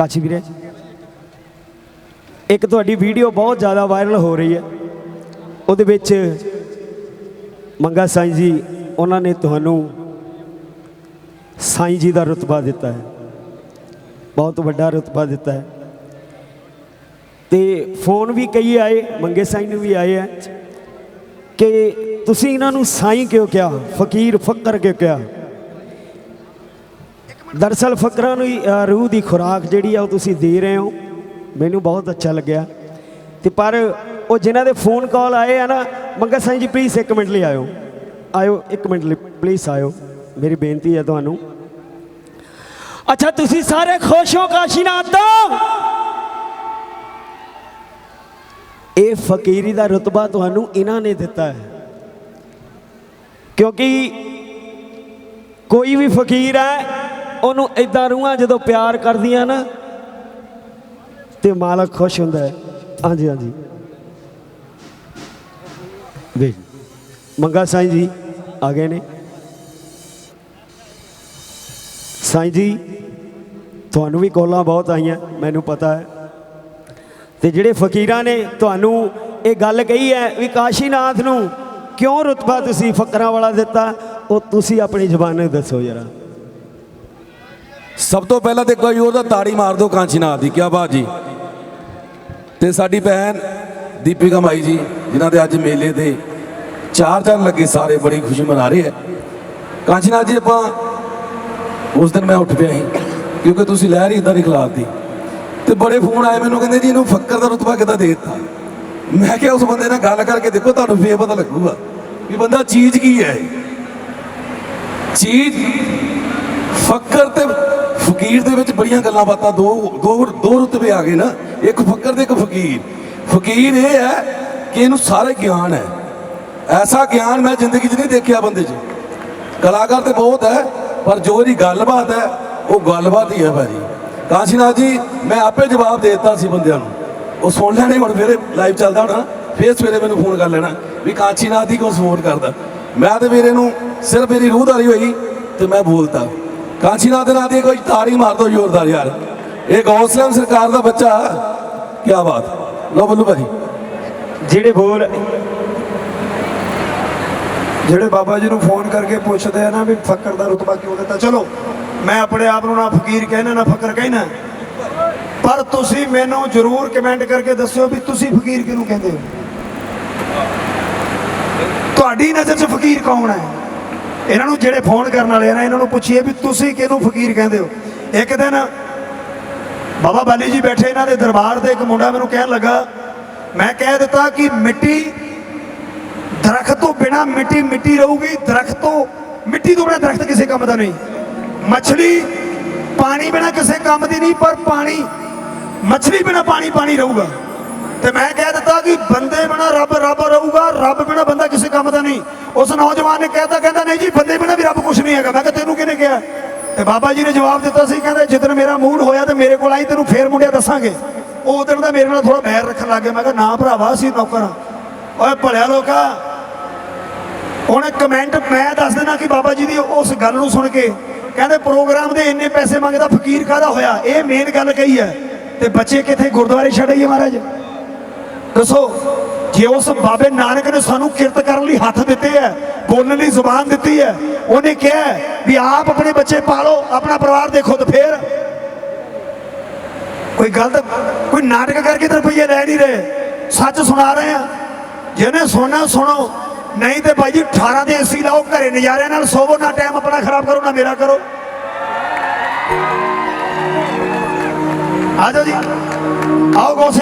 ਕੱਚ ਵੀਰੇ। ਇੱਕ ਤੁਹਾਡੀ ਵੀਡੀਓ ਬਹੁਤ ਜ਼ਿਆਦਾ ਵਾਇਰਲ ਹੋ ਰਹੀ ਹੈ। ਉਹਦੇ ਵਿੱਚ ਮੰਗਾ ਸਾਈਂ ਜੀ, ਉਹਨਾਂ ਨੇ ਤੁਹਾਨੂੰ ਸਾਈਂ ਜੀ ਦਾ ਰਤਬਾ ਦਿੱਤਾ ਹੈ। ਬਹੁਤ ਵੱਡਾ ਰਤਬਾ ਦਿੱਤਾ ਹੈ। ਤੇ ਫੋਨ ਵੀ ਕਈ ਆਏ, ਮੰਗੇ ਸਾਈਂ ਨੂੰ ਵੀ ਆਏ ਹੈ ਕਿ ਤੁਸੀਂ ਇਹਨਾਂ ਨੂੰ ਸਾਈਂ ਕਿਉਂ ਕਿਹਾ? ਫਕੀਰ, ਫਕਰ ਕਿਉਂ ਕਿਹਾ? ਦਰਸਲ ਫਕਰਾਂ ਨੂੰ ਰੂਹ ਦੀ ਖੁਰਾਕ ਜਿਹੜੀ ਆ ਉਹ ਤੁਸੀਂ ਦੇ ਰਹੇ ਹੋ। ਮੈਨੂੰ ਬਹੁਤ ਅੱਛਾ ਲੱਗਿਆ। ਤੇ ਪਰ ਉਹ ਜਿਨ੍ਹਾਂ ਦੇ ਫੋਨ ਕਾਲ ਆਏ ਆ ਨਾ ਮੰਗਾ ਸਾਈਂ ਜੀ ਪਲੀਜ਼ ਇੱਕ ਮਿੰਟ ਲਈ ਆਇਓ। ਆਇਓ, ਇੱਕ ਮਿੰਟ ਲਈ ਪਲੀਜ਼ ਆਇਓ। ਮੇਰੀ ਬੇਨਤੀ ਹੈ ਤੁਹਾਨੂੰ। ਅੱਛਾ, ਤੁਸੀਂ ਸਾਰੇ ਖੁਸ਼ ਹੋ, ਕਾਸ਼ੀਨਾਥ? ਤੋਂ ਇਹ ਫਕੀਰੀ ਦਾ ਰਤਬਾ ਤੁਹਾਨੂੰ ਇਹਨਾਂ ਨੇ ਦਿੱਤਾ ਹੈ। ਕਿਉਂਕਿ ਕੋਈ ਵੀ ਫਕੀਰ ਹੈ ਉਹਨੂੰ ਇਦਾਂ ਰੂਹਾਂ ਜਦੋਂ ਪਿਆਰ ਕਰਦੀਆਂ ਨਾ, ਤੇ ਮਾਲਕ ਖੁਸ਼ ਹੁੰਦਾ ਹੈ। ਹਾਂਜੀ ਹਾਂਜੀ। ਵੇਖ ਮੰਗਾ ਸਾਈਂ ਜੀ, ਆ ਗਏ ਨੇ। ਸਾਈਂ ਜੀ, ਤੁਹਾਨੂੰ ਵੀ ਕੋਲਾਂ ਬਹੁਤ ਆਈਆਂ, ਮੈਨੂੰ ਪਤਾ ਹੈ। ਤੇ ਜਿਹੜੇ ਫਕੀਰਾਂ ਨੇ ਤੁਹਾਨੂੰ ਇਹ ਗੱਲ ਕਹੀ ਹੈ ਵੀ ਕਾਸ਼ੀਨਾਥ ਨੂੰ ਕਿਉਂ ਰਤਬਾ ਤੁਸੀਂ ਫਕਰਾਂ ਵਾਲਾ ਦਿੱਤਾ, ਉਹ ਤੁਸੀਂ ਆਪਣੀ ਜ਼ੁਬਾਨ ਨਾਲ ਦੱਸੋ ਜਰਾ। ਸਭ ਤੋਂ ਪਹਿਲਾਂ ਤੇ ਕੋਈ ਉਹਦਾ ਤਾੜੀ ਮਾਰ ਦਿਓ ਕਾਂਚੀਨਾਥ ਦੀ ਕੀ ਬਾਤ ਜੀ। ਤੇ ਸਾਡੀ ਭੈਣ ਦੀਪਿਕਾ ਮਾਈ ਜੀ, ਜਿਨ੍ਹਾਂ ਦੇ ਅੱਜ ਮੇਲੇ ਦੇ ਚਾਰ ਚਾਰ ਲੱਗੇ ਸਾਰੇ ਬੜੀ ਖੁਸ਼ੀ ਮਨਾ ਰਹੇ ਹੈ ਕਾਂਚੀਨਾਥ ਜੀ ਆਪਾਂ ਉਸ ਦਿਨ ਮੈਂ ਉੱਠ ਪਿਆ ਸੀ, ਕਿਉਂਕਿ ਤੁਸੀਂ ਲਹਿਰ ਹੀ ਇਦਾਂ ਦੀ ਖਿਲਾਫਤੀ ਤੇ ਬੜੇ ਫੋਨ ਆਏ ਮੈਨੂੰ, ਕਹਿੰਦੇ ਜੀ ਇਹਨੂੰ ਫੱਕਰ ਦਾ ਰਤਬਾ ਕਿੱਦਾਂ ਦੇ ਦਿੱਤਾ? ਮੈਂ ਕਿਹਾ ਉਸ ਬੰਦੇ ਨਾਲ ਗੱਲ ਕਰਕੇ ਦੇਖੋ, ਤੁਹਾਨੂੰ ਫੇਰ ਪਤਾ ਲੱਗੂਗਾ ਵੀ ਬੰਦਾ ਚੀਜ਼ ਕੀ ਹੈ। ਚੀਜ਼ ਫੱਕਰ ਤੇ ਫਕੀਰ ਦੇ ਵਿੱਚ ਬੜੀਆਂ ਗੱਲਾਂ ਬਾਤਾਂ ਦੋ ਦੋ ਦੋ ਰੁਤਬੇ ਆ ਗਏ ਨਾ। ਇੱਕ ਫਕਰ ਤੇ ਇੱਕ ਫਕੀਰ। ਫਕੀਰ ਇਹ ਹੈ ਕਿ ਇਹਨੂੰ ਸਾਰੇ ਗਿਆਨ ਹੈ। ਐਸਾ ਗਿਆਨ ਮੈਂ ਜ਼ਿੰਦਗੀ 'ਚ ਨਹੀਂ ਦੇਖਿਆ ਬੰਦੇ 'ਚ। ਕਲਾਕਾਰ ਤੇ ਬਹੁਤ ਹੈ, ਪਰ ਜੋ ਇਹਦੀ ਗੱਲਬਾਤ ਹੈ, ਉਹ ਗੱਲਬਾਤ ਹੀ ਹੈ ਭਾਜੀ। ਕਾਸ਼ੀਨਾਥ ਜੀ, ਮੈਂ ਆਪੇ ਜਵਾਬ ਦੇ ਦਿੱਤਾ ਸੀ ਬੰਦਿਆਂ ਨੂੰ। ਉਹ ਸੁਣ ਲੈਣੇ ਹੁਣ, ਫਿਰ ਲਾਈਵ ਚੱਲਦਾ ਹੋਣਾ। ਫੇਰ ਸਵੇਰੇ ਮੈਨੂੰ ਫੋਨ ਕਰ ਲੈਣਾ ਵੀ ਕਾਸ਼ੀਨਾਥ ਦੀ ਕਿਉਂ ਸਪੋਰਟ ਕਰਦਾ। ਮੈਂ ਤੇ ਵੀਰੇ ਨੂੰ ਸਿਰਫ ਮੇਰੀ ਰੂਹਦਾਰੀ ਹੋਈ ਤੇ ਮੈਂ ਬੋਲਤਾ। ਕਾਸ਼ੀਨਾਥ ਦੇ ਨਾਂ ਦੀ ਕੋਈ ਤਾੜੀ ਮਾਰ ਦੋ ਜ਼ੋਰਦਾਰ ਯਾਰ। ਇਹ ਗੌਸਲਮ ਸਰਕਾਰ ਦਾ ਬੱਚਾ ਕੀ ਬਾਤ। ਲੋ ਬੱਲੂ ਭਾਜੀ। ਜਿਹੜੇ ਬੋਲ ਜਿਹੜੇ ਬਾਬਾ ਜੀ ਨੂੰ ਫੋਨ ਕਰਕੇ ਪੁੱਛਦੇ ਆ ਨਾ ਵੀ ਫਕਰ ਦਾ ਰਤਬਾ ਕਿਉਂ ਦਿੱਤਾ। ਚਲੋ, ਮੈਂ ਆਪਣੇ ਆਪ ਨੂੰ ਨਾ ਫਕੀਰ ਕਹਿਣਾ, ਨਾ ਫਕਰ ਕਹਿਣਾ। ਪਰ ਤੁਸੀਂ ਮੈਨੂੰ ਜ਼ਰੂਰ ਕਮੈਂਟ ਕਰਕੇ ਦੱਸਿਓ ਵੀ ਤੁਸੀਂ ਫਕੀਰ ਕਿਹਨੂੰ ਕਹਿੰਦੇ ਹੋ? ਤੁਹਾਡੀ ਨਜ਼ਰ 'ਚ ਫਕੀਰ ਕੌਣ ਹੈ? ਇਹਨਾਂ ਨੂੰ ਜਿਹੜੇ ਫੋਨ ਕਰਨ ਵਾਲੇ ਆ ਇਹਨਾਂ ਨੂੰ ਪੁੱਛੀਏ ਵੀ ਤੁਸੀਂ ਕਿਹਨੂੰ ਫਕੀਰ ਕਹਿੰਦੇ ਹੋ? ਇੱਕ ਦਿਨ ਬਾਬਾ ਬਾਲੀ ਜੀ ਬੈਠੇ ਇਹਨਾਂ ਦੇ ਦਰਬਾਰ ਤੇ, ਇੱਕ ਮੁੰਡਾ ਮੈਨੂੰ ਕਹਿਣ ਲੱਗਾ, ਮੈਂ ਕਹਿ ਦਿੱਤਾ ਕਿ ਮਿੱਟੀ ਦਰਖਤ ਤੋਂ ਬਿਨਾ ਮਿੱਟੀ ਮਿੱਟੀ ਰਹੂਗੀ, ਦਰਖਤ ਤੋਂ ਮਿੱਟੀ ਤੋਂ ਬਿਨਾ ਦਰਖਤ ਕਿਸੇ ਕੰਮ ਦਾ ਨਹੀਂ। ਮੱਛਲੀ ਪਾਣੀ ਬਿਨਾ ਕਿਸੇ ਕੰਮ ਦੀ ਨਹੀਂ, ਪਰ ਪਾਣੀ, ਮੱਛਲੀ ਬਿਨਾ ਪਾਣੀ ਪਾਣੀ ਰਹੂਗਾ। ਤੇ ਮੈਂ ਕਹਿ ਦਿੱਤਾ ਕਿ ਬੰਦੇ ਬਿਨਾ ਰੱਬ ਰੱਬ ਰਹੂਗਾ, ਰੱਬ ਬਿਨਾ ਬੰਦਾ ਕਿਸੇ ਕੰਮ ਦਾ ਨਹੀਂ। ਉਸ ਨੌਜਵਾਨ ਨੇ ਕਹਿਤਾ, ਕਹਿੰਦਾ, ਨਹੀਂ ਜੀ, ਬੰਦੇ ਬਿਨਾ ਵੀ ਰੱਬ ਕੁਝ ਨਹੀਂ ਹੈਗਾ। ਮੈਂ ਕਿਹਾ, ਤੈਨੂੰ ਕਿਹਨੇ ਕਿਹਾ? ਤੇ ਬਾਬਾ ਜੀ ਨੇ ਜਵਾਬ ਦਿੱਤਾ ਸੀ, ਕਹਿੰਦੇ ਜਿੱਦਣ ਮੇਰਾ ਮੂਡ ਹੋਇਆ ਤੇ ਮੇਰੇ ਕੋਲ ਆਈ, ਤੈਨੂੰ ਫੇਰ ਮੁੰਡਿਆ ਦੱਸਾਂਗੇ। ਉਹ ਦਿਨ ਦਾ ਮੇਰੇ ਨਾਲ ਥੋੜਾ ਬੈਰ ਰੱਖਣ ਲੱਗ ਗਿਆ ਮੈਂ ਕਿਹਾ, ਨਾ ਭਰਾਵਾ, ਅਸੀਂ ਨੌਕਰ ਹਾਂ। ਓਏ ਭਲਿਆ ਲੋਕਾ ਉਹਨੇ ਕਮੈਂਟ ਮੈਂ ਦੱਸ ਦੇਣਾ ਕਿ ਬਾਬਾ ਜੀ ਦੀ ਉਸ ਗੱਲ ਨੂੰ ਸੁਣ ਕੇ ਕਹਿੰਦੇ, ਪ੍ਰੋਗਰਾਮ ਦੇ ਇੰਨੇ ਪੈਸੇ ਮੰਗਦਾ, ਫਕੀਰ ਕਾਹਦਾ ਹੋਇਆ? ਇਹ ਮੇਨ ਗੱਲ ਕਹੀ ਹੈ। ਤੇ ਬੱਚੇ ਕਿੱਥੇ? ਗੁਰਦੁਆਰੇ ਛੱਡ ਆਈਏ ਮਹਾਰਾਜ। ਦੱਸੋ, ਜੇ ਉਸ ਬਾਬੇ ਨਾਨਕ ਨੇ ਸਾਨੂੰ ਕਿਰਤ ਕਰਨ ਲਈ ਹੱਥ ਦਿੱਤੇ ਹੈ, ਬੋਲਣ ਲਈ ਜ਼ੁਬਾਨ ਦਿੱਤੀ ਹੈ, ਉਹਨੇ ਕਿਹਾ ਵੀ ਆਪ ਆਪਣੇ ਬੱਚੇ ਪਾਲੋ, ਆਪਣਾ ਪਰਿਵਾਰ ਦੇਖੋ ਤੇ ਫੇਰ। ਕੋਈ ਗਲਤ ਕੋਈ ਨਾਟਕ ਕਰਕੇ ਤਾਂ ਰੁਪਈਏ ਲੈ ਨਹੀਂ ਰਹੇ। ਸੱਚ ਸੁਣਾ ਰਹੇ ਆ ਜਿਹਨੇ ਸੁਣਨਾ, ਸੁਣੋ। ਨਹੀਂ ਤੇ ਭਾਈ ਜੀ 18 ਦੇ ਏਸੀ ਲਾਓ, ਘਰੇ ਨਜ਼ਾਰਿਆਂ ਨਾਲ ਸੋਵੋ, ਨਾ ਟਾਈਮ ਆਪਣਾ ਖਰਾਬ ਕਰੋ, ਨਾ ਮੇਰਾ ਕਰੋ। ਆ ਜਾਓ ਜੀ। ਆਓ ਗੋਸੇ